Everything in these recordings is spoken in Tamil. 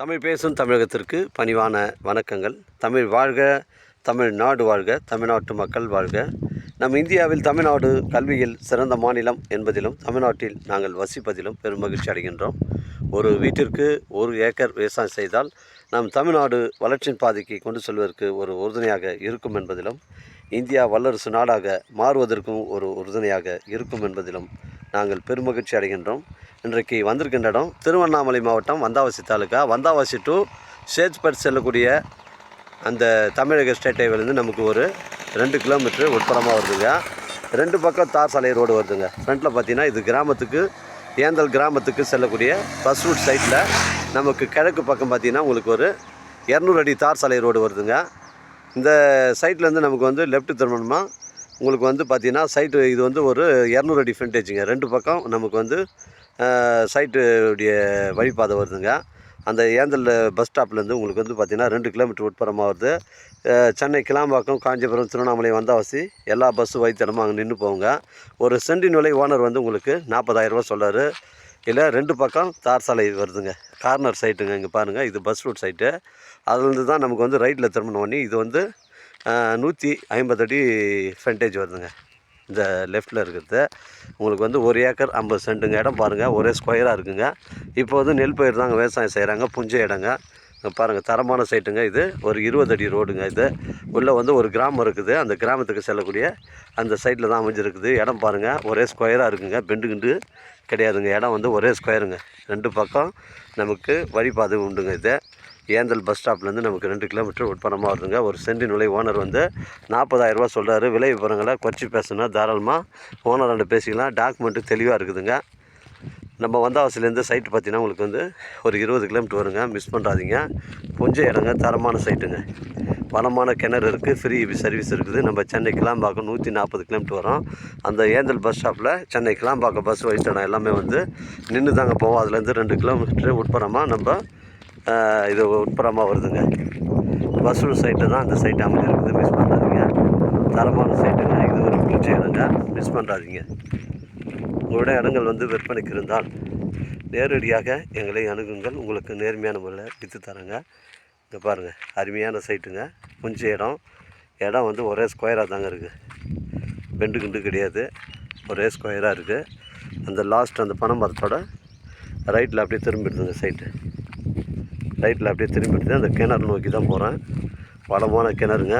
தமிழ் பேசும் தமிழகத்திற்கு பணிவான வணக்கங்கள். தமிழ் வாழ்க தமிழ் நாடு வாழ்க தமிழ்நாட்டு மக்கள் வாழ்க. நம் இந்தியாவில் தமிழ்நாடு கல்வியில் சிறந்த மாநிலம் என்பதிலும் தமிழ்நாட்டில் நாங்கள் வசிப்பதிலும் பெரும் மகிழ்ச்சி அடைகின்றோம். ஒரு வீட்டிற்கு ஒரு ஏக்கர் விவசாயம் செய்தால் நம் தமிழ்நாடு வளர்ச்சியின் பாதைக்கு கொண்டு செல்வதற்கு ஒரு உறுதுணையாக இருக்கும் என்பதிலும் இந்தியா வல்லரசு நாடாக மாறுவதற்கும் ஒரு உறுதுணையாக இருக்கும் என்பதிலும் நாங்கள் பெருமகிழ்ச்சி அடைகின்றோம். இன்றைக்கு வந்திருக்கின்ற இடம் திருவண்ணாமலை மாவட்டம் வந்தாவாசி தாலுக்கா வந்தாவாசி டு சேஜ்பட் செல்லக்கூடிய அந்த தமிழக ஸ்டேட் ஹைவேலேருந்து நமக்கு ஒரு ரெண்டு கிலோமீட்டர் உட்புறமாக வருதுங்க. ரெண்டு பக்கம் தார் சாலை ரோடு வருதுங்க. ஃப்ரண்ட்டில் பார்த்தீங்கன்னா இது கிராமத்துக்கு ஏந்தல் கிராமத்துக்கு செல்லக்கூடிய பஸ் ரூட் சைட்டில் நமக்கு கிழக்கு பக்கம் பார்த்தீங்கன்னா உங்களுக்கு ஒரு இரநூறு அடி தார் சாலை ரோடு வருதுங்க. இந்த சைட்லேருந்து நமக்கு வந்து லெஃப்ட் திரும்பணுமா? உங்களுக்கு வந்து பார்த்திங்கன்னா சைட்டு இது வந்து ஒரு இரநூறு அடி ஃப்ரண்டேஜுங்க ரெண்டு பக்கம் நமக்கு வந்து சைட்டு உடைய வழிபாதை வருதுங்க. அந்த ஏந்தல் பஸ் ஸ்டாப்லேருந்து உங்களுக்கு வந்து பார்த்திங்கன்னா ரெண்டு கிலோமீட்டர் உட்புறமாக வருது. சென்னை கிளாம்பாக்கம் காஞ்சிபுரம் திருவண்ணாமலை வந்தாவசி எல்லா பஸ்ஸும் வைத்தனமும் அங்கே நின்று போங்க ஒரு சென்டின் விலை ஓனர் வந்து உங்களுக்கு நாற்பதாயிரரூபா சொல்கிறாரு இல்லை ரெண்டு பக்கம் தார் சாலை வருதுங்க. கார்னர் சைட்டுங்க இங்கே பாருங்கள் இது பஸ் ரூட் சைட்டு அதுலேருந்து தான் நமக்கு வந்து ரைட்டில் திரும்பணும் பண்ணி இது வந்து நூற்றி ஐம்பது அடி ஃப்ரண்டேஜ் வருதுங்க. இந்த லெஃப்ட்டில் இருக்கிறது. உங்களுக்கு வந்து ஒரு ஏக்கர் ஐம்பது சென்ட்டுங்க இடம் பாருங்கள் ஒரே ஸ்கொயராக இருக்குங்க. இப்போ வந்து நெல் பயிர் தாங்க விவசாயம் செய்கிறாங்க புஞ்ச இடங்க. பாருங்கள் தரமான சைட்டுங்க இது. ஒரு இருபது அடி ரோடுங்க இது. உள்ளே வந்து ஒரு கிராமம் இருக்குது. அந்த கிராமத்துக்கு செல்லக்கூடிய அந்த சைட்டில் தான் அமைஞ்சிருக்குது. இடம் பாருங்கள் ஒரே ஸ்கொயராக இருக்குங்க. பெண்டு கிண்டு கிடையாதுங்க. இடம் வந்து ஒரே ஸ்கொயருங்க ரெண்டு பக்கம் நமக்கு வழிபாதை உண்டுங்க இது. ஏந்தல் பஸ் ஸ்டாப்லேருந்து நமக்கு ரெண்டு கிலோமீட்டர் உட்பணமாக வருதுங்க. ஒரு சென்டி விலை ஓனர் வந்து நாற்பதாயிரரூபா சொல்கிறாரு விலை விவரங்களை குறைச்சி பேசுனா தாராளமாக ஓனர் ரெண்டு பேசிக்கலாம். டாக்குமெண்ட்டு தெளிவாக இருக்குதுங்க. நம்ம வந்தாவாசிலேருந்து சைட்டு பார்த்தீங்கன்னா உங்களுக்கு வந்து ஒரு இருபது கிலோமீட்டர் வருங்க. மிஸ் பண்ணுறாதீங்க கொஞ்சம் இடங்க தரமான சைட்டுங்க. வளமான கிணறு இருக்குது ஃப்ரீ சர்வீஸ் இருக்குது. நம்ம சென்னை கிளாம்பாக்கம் நூற்றி நாற்பது கிலோமீட்டர் வரும். அந்த ஏந்தல் பஸ் ஸ்டாப்பில் சென்னை கிளாம்பாக்கம் பஸ் வழித்தடம் எல்லாமே வந்து நின்று தாங்க போவோம் அதுலேருந்து ரெண்டு கிலோமீட்டர் உட்புறமாக நம்ம இது உட்புறமாக வருதுங்க. பஸ் சைட்டு தான் அந்த சைட்டு அமைஞ்சிருக்குது. மிஸ் பண்ணாதீங்க. தரமான சைட்டுங்க இது ஒரு புஞ்ச இடங்க மிஸ் பண்ணுறாதீங்க உங்களோட இடங்கள் வந்து விற்பனைக்கு இருந்தால் நேரடியாக எங்களை அணுகுங்கள். உங்களுக்கு நேர்மையான முறையில் விற்று தரேங்க. இங்கே பாருங்கள் அருமையான சைட்டுங்க கொஞ்ச இடம். இடம் வந்து ஒரே ஸ்கொயராக தாங்க இருக்குது பெண்டு கிண்டு கிடையாது. ஒரே ஸ்கொயராக இருக்குது அந்த லாஸ்ட் அந்த பனை மரத்தோட ரைட்டில் அப்படியே திரும்பிடுதுங்க சைட்டு ரைட்டில் அப்படியே திரும்பிடுது அந்த கிணறு நோக்கி தான் போகிறேன். வளமான கிணறுங்க.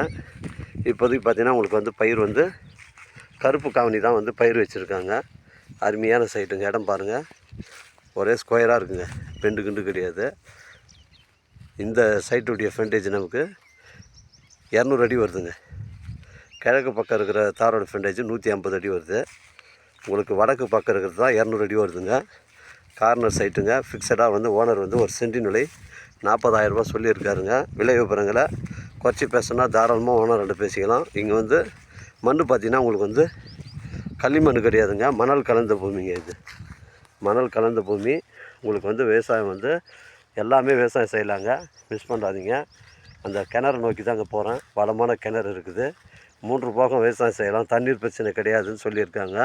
இப்போதைக்கு பார்த்தீங்கன்னா உங்களுக்கு வந்து பயிர் வந்து கருப்பு காவணி தான் வந்து பயிர் வச்சுருக்காங்க. அருமையான சைட்டுங்க. இடம் பாருங்கள் ஒரே ஸ்கொயராக இருக்குங்க. பெண்டு கிண்டு கிடையாது. இந்த சைட்டுடைய ஃப்ரண்டேஜ் நமக்கு இரநூறு அடி வருதுங்க. கிழக்கு பக்கம் இருக்கிற தாரோட ஃப்ரண்டேஜ் நூற்றி ஐம்பது அடி வருது. உங்களுக்கு வடக்கு பக்கம் இருக்கிறது தான் இரநூறு அடி வருதுங்க. கார்னர் சைட்டுங்க. ஃபிக்ஸடாக வந்து ஓனர் வந்து ஒரு சென்டின் விலை நாற்பதாயிரரூபா சொல்லியிருக்காருங்க. விலை விவரங்களை குறைச்சி பேசுனா தாராளமாக ஓனர் ரெண்டு பேசிக்கலாம். இங்கே வந்து மண் பார்த்தீங்கன்னா உங்களுக்கு வந்து களிமண் கிடையாதுங்க. மணல் கலந்த பூமிங்க இது. மணல் கலந்த பூமி. உங்களுக்கு வந்து விவசாயம் வந்து எல்லாமே விவசாயம் செய்யலாங்க. மிஸ் பண்ணாதீங்க. அந்த கிணறு நோக்கி தாங்க போகிறேன் வளமான கிணறு இருக்குது. மூன்று போகம் விவசாயம் செய்யலாம். தண்ணீர் பிரச்சனை கிடையாதுன்னு சொல்லியிருக்காங்க.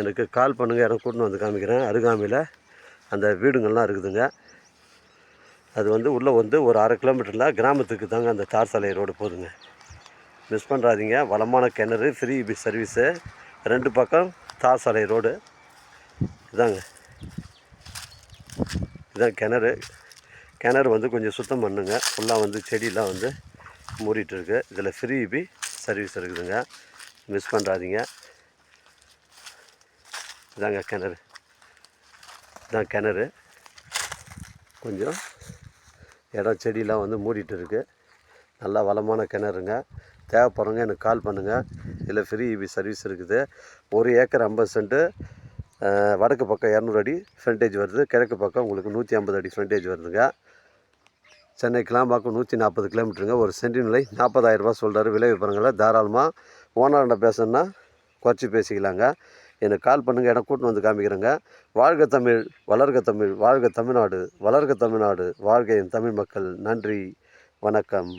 எனக்கு கால் பண்ணுங்கள் எனக்கு கூட்டின்னு வந்து காமிக்கிறேன். அருகாமையில் அந்த வீடுங்கள்லாம் இருக்குதுங்க. அது வந்து உள்ளே வந்து ஒரு அரை கிலோமீட்டரில் கிராமத்துக்கு தாங்க அந்த தார் சாலை ரோடு போதுங்க மிஸ் பண்ணுறாதீங்க வளமான கிணறு ஃப்ரீ சர்வீஸு ரெண்டு பக்கம் தார் சாலை ரோடு. இதாங்க. இதான் கிணறு. கிணறு வந்து கொஞ்சம் சுத்தம் பண்ணுங்க. ஃபுல்லாக வந்து செடியெலாம் வந்து மூடிட்டு இருக்கு இதில் ஃப்ரீ பி சர்வீஸ் இருக்குதுங்க. மிஸ் பண்ணுறாதீங்க இதாங்க கிணறு. இதுதான் கிணறு. கொஞ்சம் இடம் செடியெலாம் வந்து மூடிட்டு இருக்கு நல்லா வளமான கிணறுங்க. தேவைப்படுறவங்க எனக்கு கால் பண்ணுங்கள் இதில் ஃப்ரீ இபி சர்வீஸ் இருக்குது. ஒரு ஏக்கர் ஐம்பது சென்ட்டு வடக்கு பக்கம் இரநூறு அடி ஃப்ரண்டேஜ் வருது. கிழக்கு பக்கம் உங்களுக்கு நூற்றி ஐம்பது அடி ஃப்ரண்டேஜ் வருதுங்க. சென்னை கிளாம்பாக்கம் நூற்றி நாற்பது கிலோமீட்டருங்க. ஒரு சென்டின் விலை நாற்பதாயிரரூபா சொல்கிறாரு விலை விவரங்களை தாராளமாக ஓனர்கிட்ட பேசணுன்னா குறைச்சி பேசிக்கலாங்க. எனக்கு கால் பண்ணுங்கள் எனக்கு கூட்டின்னு வந்து காமிக்கிறேங்க. வாழ்க தமிழ் வளர்க தமிழ் வாழ்க தமிழ்நாடு வளர்க தமிழ்நாடு வாழ்க என் தமிழ் மக்கள். நன்றி வணக்கம்.